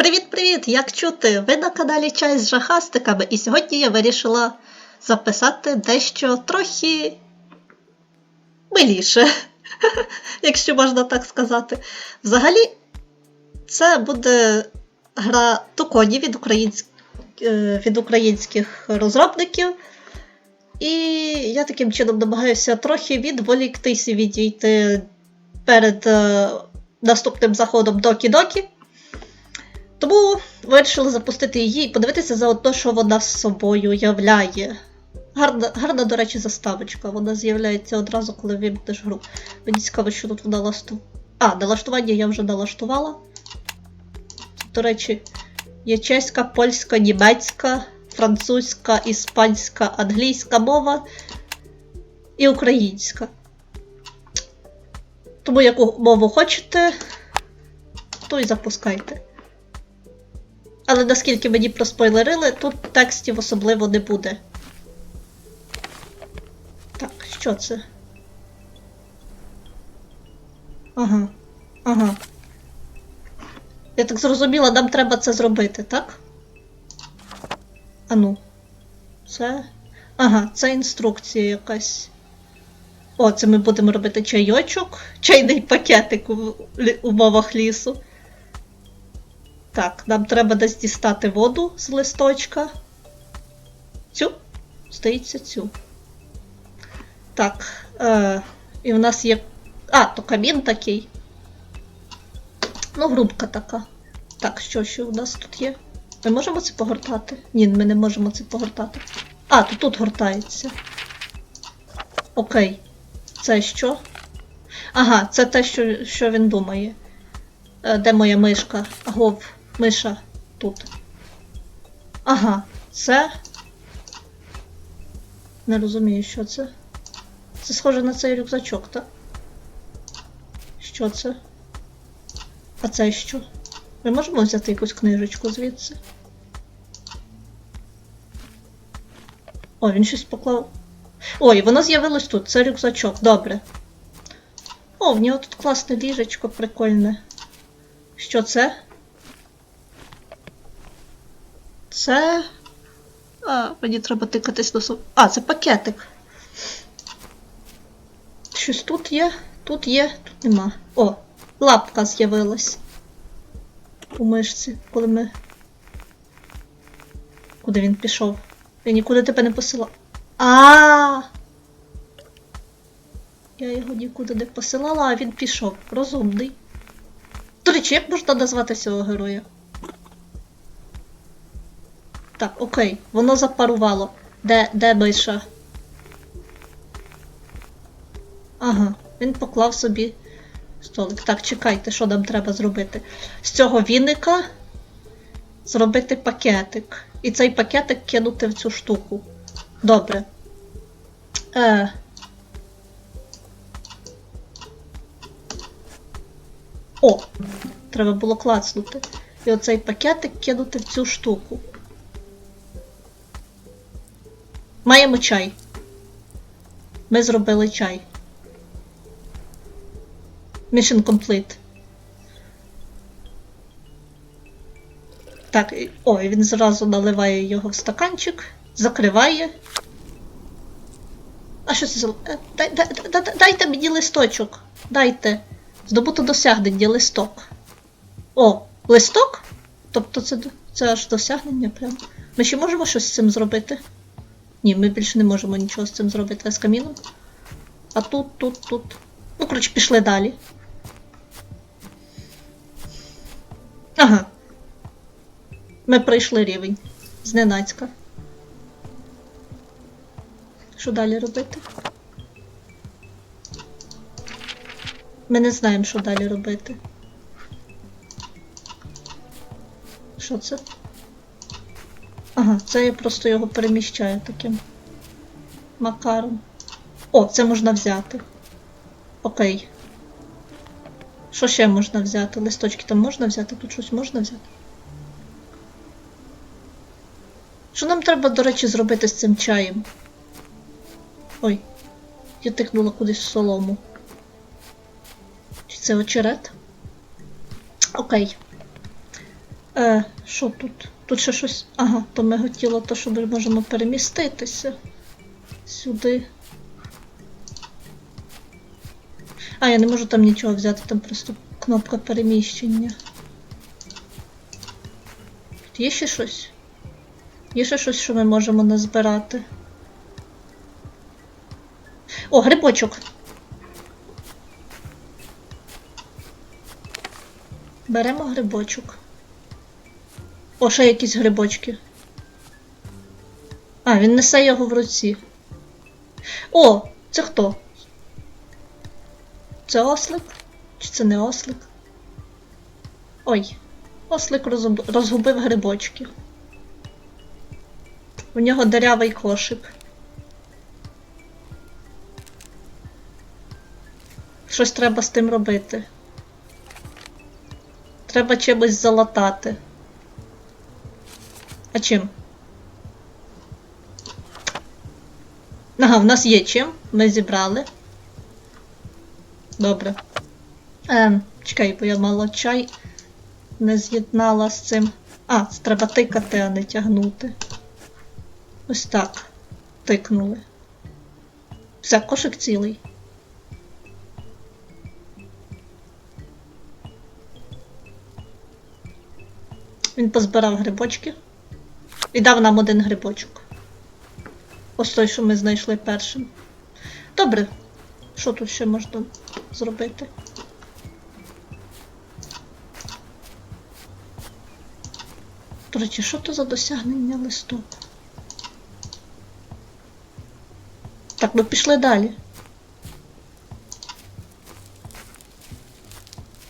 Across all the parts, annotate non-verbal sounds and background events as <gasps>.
Привіт-привіт! Як чути? Ви на каналі Чай з жахастиками, і сьогодні я вирішила записати дещо трохи миліше, <laughs> якщо можна так сказати. Взагалі, це буде гра Токоні від, українськ... е, від українських розробників. І я таким чином намагаюся трохи відволіктися відійти перед е, наступним заходом Докі-Докі. Тому вирішили запустити її і подивитися заодно, що вона з собою являє. Гарна, гарна, до речі, заставочка. Вона з'являється одразу, коли вимкнеш гру. Мені цікаво, що тут вона ласту. А, налаштування я вже налаштувала. До речі, є чеська, польська, німецька, французька, іспанська, англійська мова і українська. Тому яку мову хочете, то і запускайте. Але наскільки мені проспойлерили, тут текстів особливо не буде. Так, що це? Ага. Ага. Я так зрозуміла, нам треба це зробити, так? Ану. Це. Ага, це інструкція якась. О, це ми будемо робити чайочок, чайний пакетик у умовах лісу. Так, нам треба десь дістати воду з листочка. Цю? Здається, цю. Так. Е, і в нас є. А, то камін такий. Ну, грубка така. Так, що ще у нас тут є? Ми можемо це погортати? Ні, ми не можемо це погортати. А, то тут гортається. Окей. Це що? Ага, це те, що, що він думає. Е, Де моя мишка? Агов, миша тут. Ага, це. Не розумію, що це. Це схоже на цей рюкзачок, так? Що це? А це що? Ми можемо взяти якусь книжечку звідси? О, він щось поклав. Ой, воно з'явилось тут, це рюкзачок, добре. О, в нього тут класне ліжечко прикольне. Що це? Це. А, мені треба тикатись до су. А, це пакетик. Щось тут є, тут є, тут нема. О, лапка з'явилась. У мишці, коли ми. Куди він пішов? Я нікуди тебе не посилав. А. Я його нікуди не посилала, а він пішов. Розумний. До речі, як можна назвати цього героя? Так, окей, воно запарувало. Де, де миша? Ага, він поклав собі столик. Так, чекайте, що нам треба зробити. З цього віника зробити пакетик. І цей пакетик кинути в цю штуку. Добре. Е. О! Треба було клацнути. І оцей пакетик кинути в цю штуку. Маємо чай. Ми зробили чай. Mission complete. Так, і- о, і він зразу наливає його в стаканчик, закриває. А що це за. е, Дай, дай, дай, дайте мені листочок. Дайте. Здобуто досягнення листок. О, листок? Тобто це, це аж досягнення прямо. Ми ще можемо щось з цим зробити? Ні, ми більше не можемо нічого з цим зробити з каміном. А тут, тут, тут. Ну, коротше, пішли далі. Ага. Ми пройшли рівень. Зненацька. Що далі робити? Ми не знаємо, що далі робити. Що це? Ага, це я просто його переміщаю таким макаром. О, це можна взяти. Окей. Що ще можна взяти? Листочки там можна взяти? Тут щось можна взяти? Що нам треба, до речі, зробити з цим чаєм? Ой, я тикнула кудись в солому. Чи це очерет? Окей. Е, що тут? Тут ще щось. Ага, то ми хотіли, то що ми можемо переміститися сюди. А, я не можу там нічого взяти, там просто кнопка переміщення. Тут є ще щось? Є ще щось, що ми можемо назбирати. О, грибочок. Беремо грибочок. О, ще якісь грибочки. А, він несе його в руці. О, це хто? Це ослик? Чи це не ослик? Ой, ослик розгуб- розгубив грибочки. У нього дирявий кошик. Щось треба з тим робити. Треба чимось залатати. А чим? Ага, в нас є чим. Ми зібрали. Добре. Ем, чекай, бо я мало чай не з'єднала з цим. А, треба тикати, а не тягнути. Ось так. Тикнули. Все, кошик цілий. Він позбирав грибочки і дав нам один грибочок. Ось той, що ми знайшли першим. Добре. Що тут ще можна зробити? До речі, що то за досягнення листок? Так, ми пішли далі.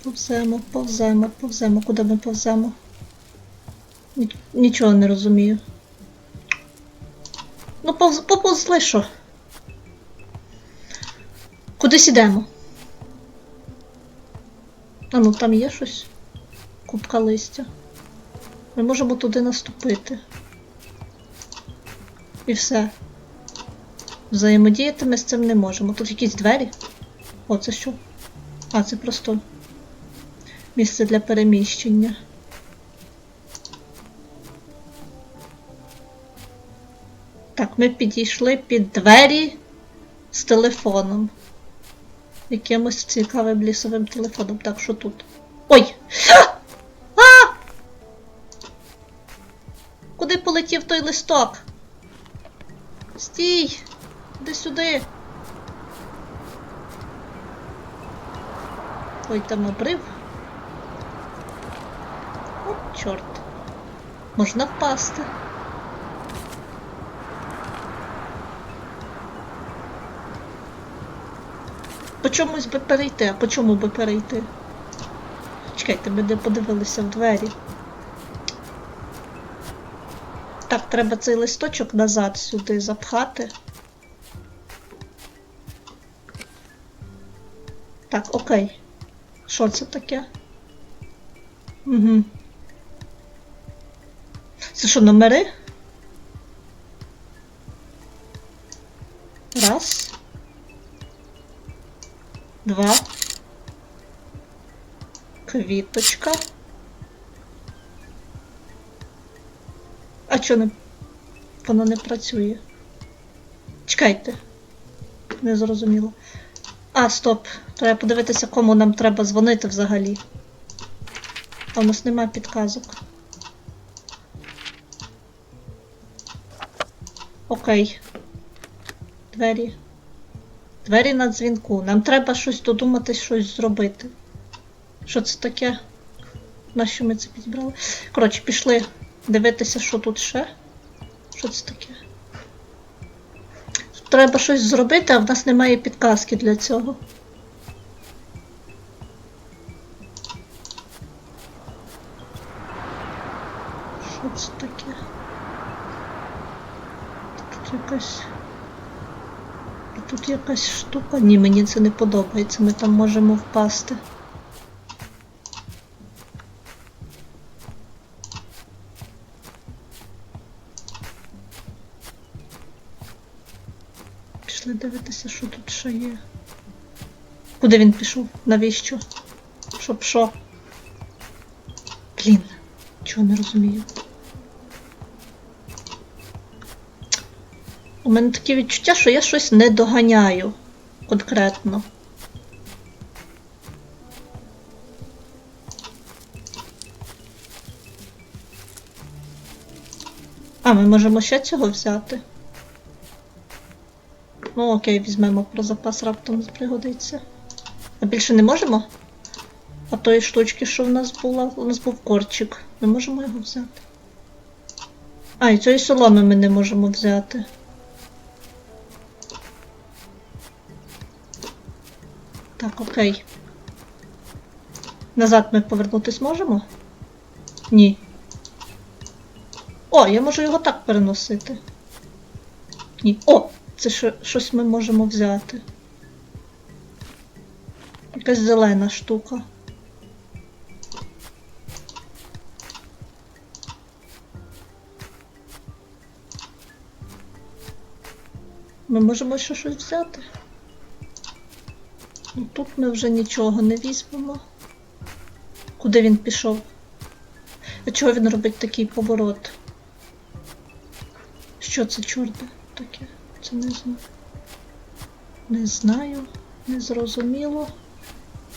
Повземо, повземо, повземо. Куди ми повземо? Ні- Нічого не розумію. Ну, повз, поповзли що? Кудись ідемо? А ну там є щось? Купка листя. Ми можемо туди наступити. І все. Взаємодіяти ми з цим не можемо. Тут якісь двері. О, це що? А, це просто місце для переміщення. Так, ми підійшли під двері з телефоном. Якимось цікавим лісовим телефоном. Так, що тут? Ой! А! Куди полетів той листок? Стій! Іди сюди. Ой, там обрив. О, чорт. Можна впасти. По чомусь би перейти, а по чому би перейти? Чекайте, ми не подивилися в двері. Так, треба цей листочок назад сюди запхати. Так, окей. Що це таке? Угу. Це що, номери? Два. Квіточка. А чо не. Воно не працює? Чекайте. Не зрозуміло. А, стоп. Треба подивитися, кому нам треба дзвонити взагалі. А у нас немає підказок. Окей. Двері. Двері на дзвінку. Нам треба щось додумати, щось зробити. Що це таке? На що ми це підібрали? Коротше, пішли дивитися, що тут ще. Що це таке? Треба щось зробити, а в нас немає підказки для цього. Що це таке? Тут якась. Тут якась штука. Ні, мені це не подобається. Ми там можемо впасти. Пішли дивитися, що тут ще є. Куди він пішов? Навіщо? Щоб що? Блін, Нічого не розумію. У мене таке відчуття, що я щось не доганяю конкретно. А, ми можемо ще цього взяти. Ну, окей, візьмемо про запас раптом пригодиться. А більше не можемо? А тої штучки, що в нас була, у нас був корчик. Ми можемо його взяти. А, і цієї соломи ми не можемо взяти. Так, окей. Назад ми повернутись можемо? Ні. О, я можу його так переносити. Ні. О! Це що, щось ми можемо взяти. Якась зелена штука. Ми можемо ще щось взяти. Тут ми вже нічого не візьмемо. Куди він пішов? А чого він робить такий поворот? Що це чорне таке? Це не знаю. Не знаю, не зрозуміло.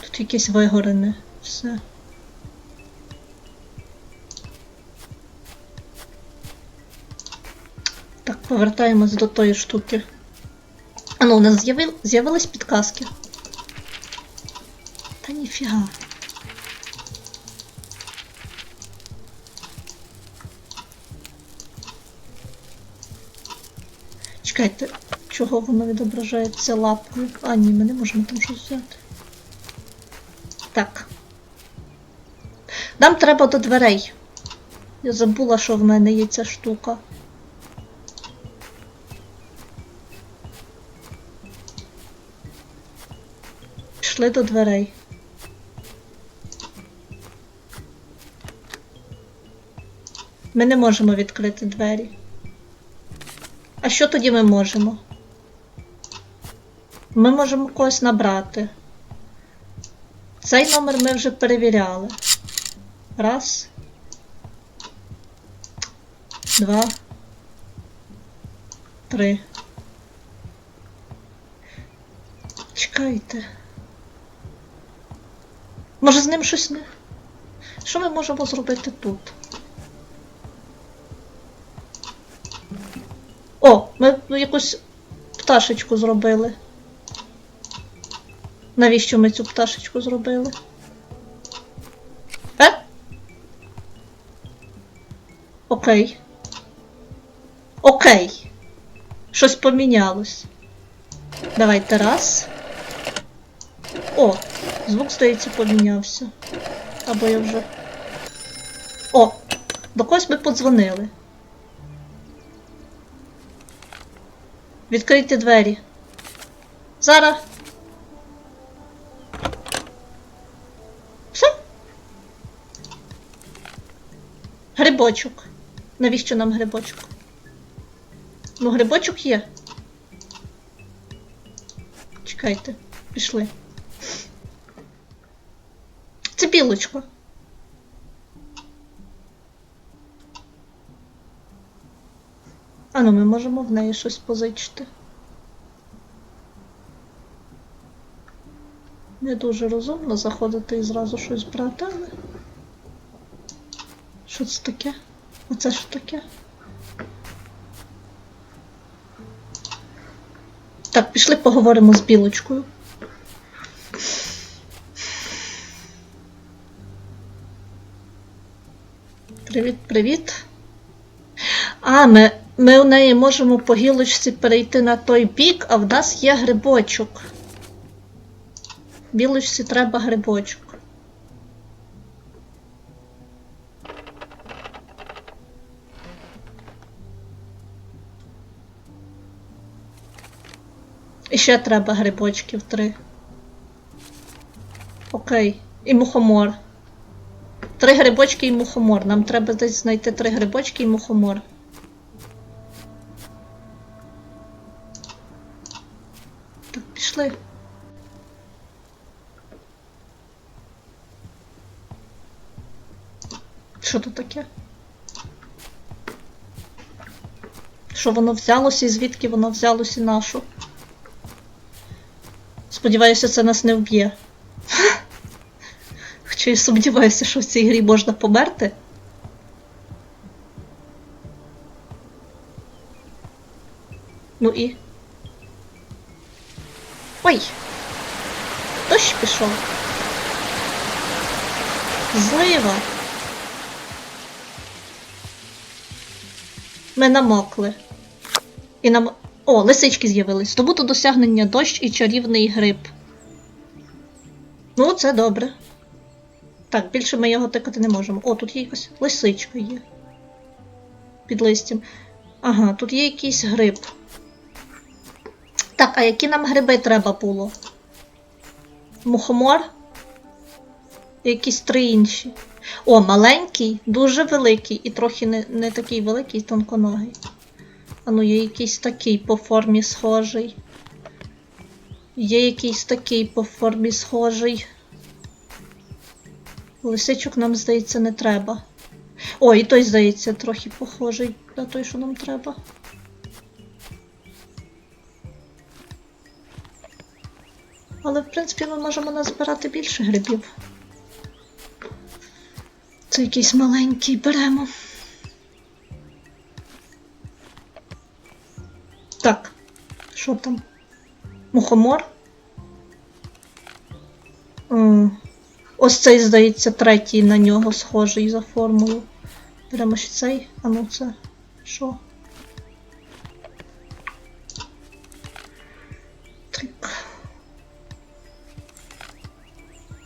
Тут якесь вигорене все. Так, повертаємось до тої штуки. А ну, у нас з'яви- з'явились підказки. Ніфіга. Чекайте, чого воно відображається лапкою? А, ні, ми не можемо там щось взяти. Так. Нам треба до дверей. Я забула, що в мене є ця штука. Пішли до дверей. Ми не можемо відкрити двері. А що тоді ми можемо? Ми можемо когось набрати. Цей номер ми вже перевіряли. Раз. Два. Три. Чекайте. Може з ним щось не. Що ми можемо зробити тут? О, ми якусь пташечку зробили. Навіщо ми цю пташечку зробили? Е? Окей. Окей. Щось помінялось. Давайте раз. О, звук, здається, помінявся. Або я вже. О! До когось ми подзвонили. Відкрийте двері. Зараз. Все? Грибочок. Навіщо нам грибочок? Ну, грибочок є. Чекайте, пішли. Це білочка. Ну ми можемо в неї щось позичити. Не дуже розумно заходити і зразу щось брати, але. Що це таке? Оце що таке? Так, пішли поговоримо з білочкою. Привіт, привіт. А, ми, ми у неї можемо по гілочці перейти на той бік, а в нас є грибочок. Білочці треба грибочок. І ще треба грибочків три. Окей. І мухомор. Три грибочки і мухомор. Нам треба десь знайти три грибочки і мухомор. Так, пішли. Що тут таке? Що воно взялося і звідки воно взялося нашу? Сподіваюся, це нас не вб'є. <laughs> Хоча я сумніваюся, що в цій грі можна померти. Ну і. Ой! Дощ пішов. Злива. Ми намокли. І нам. О, лисички з'явились. Здобуто досягнення дощ і чарівний гриб. Ну, це добре. Так, більше ми його тикати не можемо. О, тут є якась лисичка є. Під листям. Ага, тут є якийсь гриб. Так, а які нам гриби треба було? Мухомор? Якісь три інші. О, маленький, дуже великий і трохи не, не такий великий, тонконогий. А ну, є якийсь такий по формі схожий. Є якийсь такий по формі схожий. Лисичок нам, здається, не треба. О, і той, здається, трохи похожий на той, що нам треба. Але, в принципі, ми можемо назбирати більше грибів. Це якийсь маленький беремо. Так, що там? Мухомор? Ось цей, здається, третій на нього схожий за формою. Беремо ще цей, а ну це що?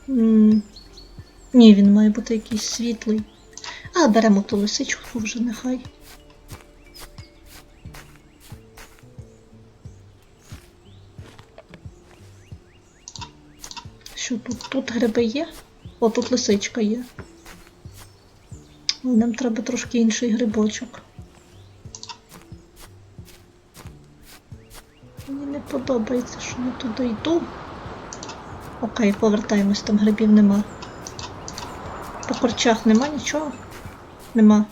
Ні, він має бути якийсь світлий. А, беремо ту лисичку вже нехай. Що тут? Тут гриби є? О, тут лисичка є. Нам треба трошки інший грибочок. Мені не подобається, що я туди йду. Окей, повертаємось, там грибів нема. По корчах нема нічого? Нема.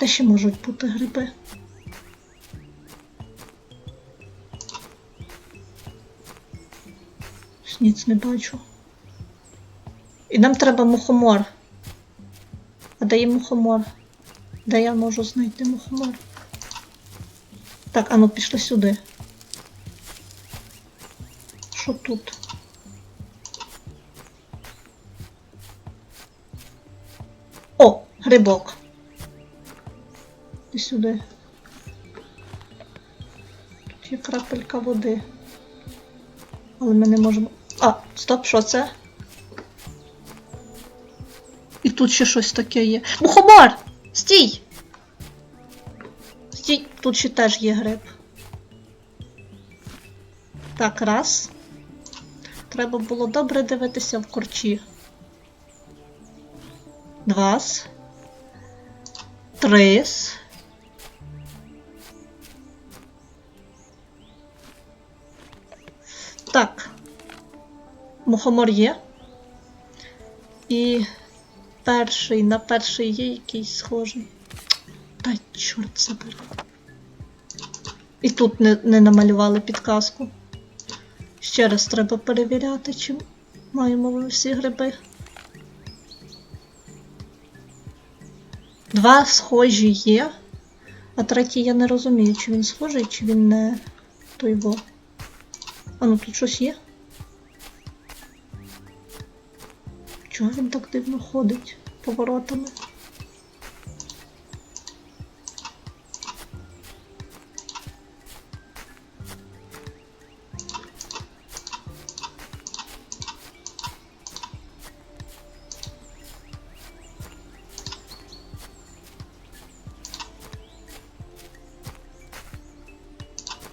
Де ще можуть бути гриби? Ніц не бачу. І нам треба мухомор. А де є мухомор? Де я можу знайти мухомор? Так, а ну пішли сюди. Що тут? О, грибок. І сюди. Тут є крапелька води. Але ми не можемо. А, стоп, що це? І тут ще щось таке є. Мухомор! Стій! Стій, тут ще теж є гриб. Так, раз. Треба було добре дивитися в корчі. Два. Три. Так. Мухомор є. І перший на перший є якийсь схожий. Та чорт забери. І тут не, не намалювали підказку. Ще раз треба перевіряти, чи маємо ми всі гриби. Два схожі є, а третій я не розумію, чи він схожий, чи він не той во. А ну тут щось є? Чого він так дивно ходить поворотами?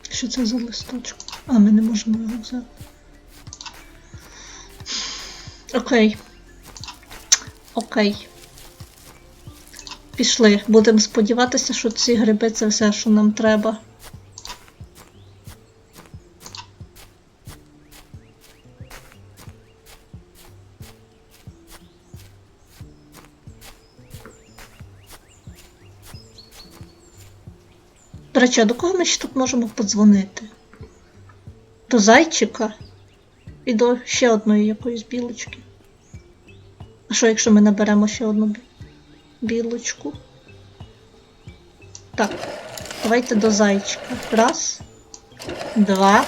Що це за листочок? А, ми не можемо його взяти. Окей. Окей. Пішли. Будемо сподіватися, що ці гриби це все, що нам треба. До речі, а до кого ми ще тут можемо подзвонити? До зайчика і до ще одної якоїсь білочки. Що, якщо ми наберемо ще одну білочку? Так, давайте до зайчика. Раз, два.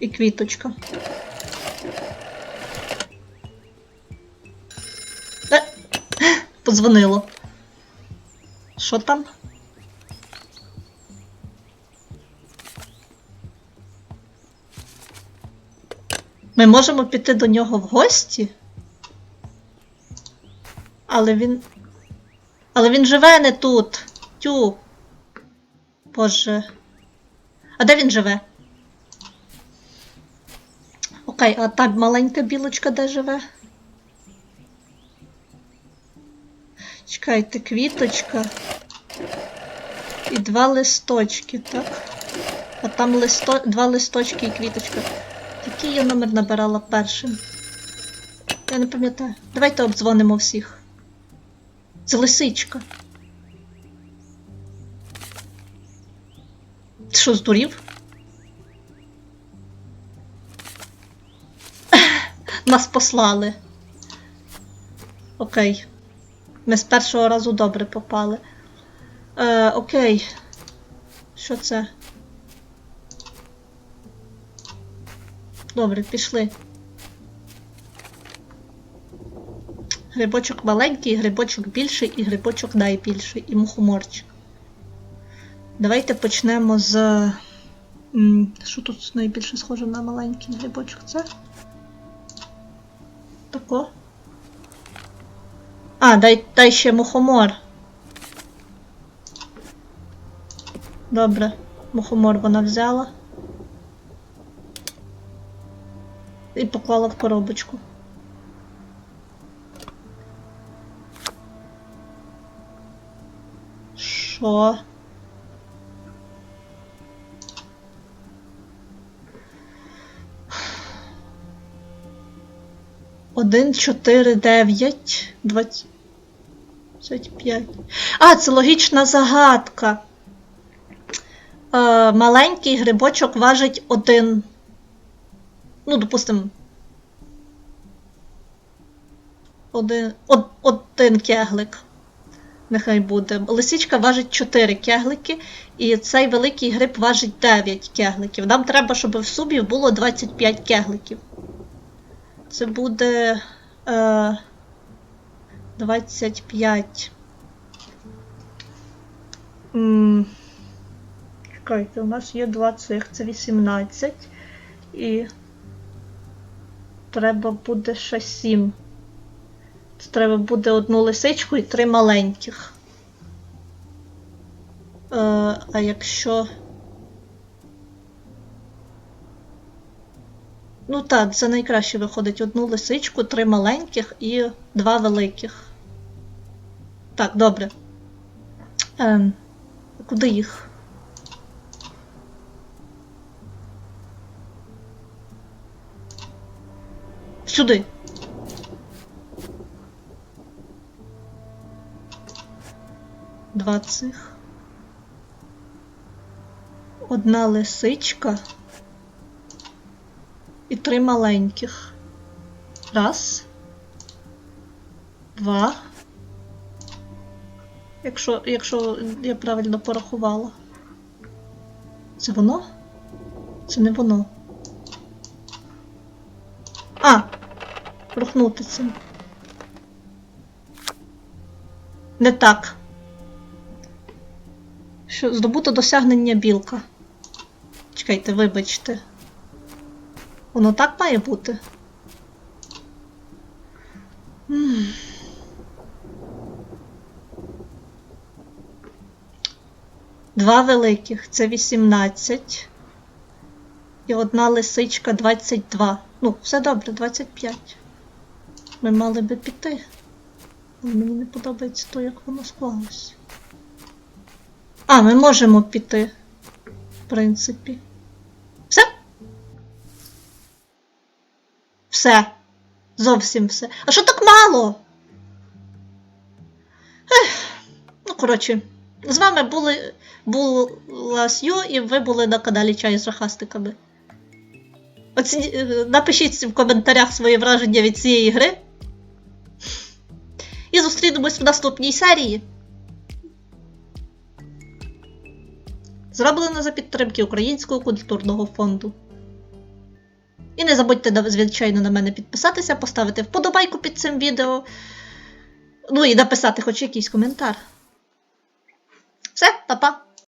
І квіточка. Е, <gasps> Подзвонило. Що там? Ми можемо піти до нього в гості. Але він. Але він живе не тут. Тю. Боже. А де він живе? Окей, а та маленька білочка де живе? Чекайте, квіточка. І два листочки, так? А там листо... два листочки і квіточка. Який я номер набирала першим? Я не пам'ятаю. Давайте обдзвонимо всіх. Це лисичка. Що, здурів? <laughs> Нас послали. Окей. Ми з першого разу добре попали. Е, окей. Що це? Добре, пішли. Грибочок маленький, грибочок більший і грибочок найбільший, і мухоморчик. Давайте почнемо з. Що тут найбільше схоже на маленький грибочок? Це? Тако. А, дай, дай ще мухомор. Добре, мухомор вона взяла. І поклала в коробочку. Що? Один, чотири, дев'ять, двадцять п'ять. А, це логічна загадка. Е, маленький грибочок важить один. Ну, допустимо. Один, од, один кеглик. Нехай буде. Лисичка важить 4 кеглики, і цей великий гриб важить 9 кегликів. Нам треба, щоб в сумі було 25 кегликів. Це буде е, 25. М, Чекайте, у нас є два цих, це 18. І треба буде ще 7. Треба буде одну лисичку і три маленьких. Е, а якщо. Ну так, це найкраще виходить одну лисичку, три маленьких і два великих. Так, добре. Ем, куди їх? Сюди. Два цих. Одна лисичка. І три маленьких. Раз. Два. Якщо, якщо я правильно порахувала. Це воно? Це не воно. А! Рухнути це. Не так. Що здобуто досягнення білка. Чекайте, вибачте. Воно так має бути. Два великих це 18. І одна лисичка 22. Ну, все добре, 25. Ми мали би піти. Але мені не подобається то, як воно склалось. А, ми можемо піти. В принципі. Все? Все. Зовсім все. А що так мало? Ех, ну, коротше, З вами були, була Сью, і ви були на каналі Чай з рахастиками. Оціні... е, Напишіть в коментарях свої враження від цієї гри. І зустрінемось в наступній серії. Зроблено за підтримки Українського культурного фонду. І не забудьте, звичайно, на мене підписатися, поставити вподобайку під цим відео. Ну і написати хоч якийсь коментар. Все, па-па!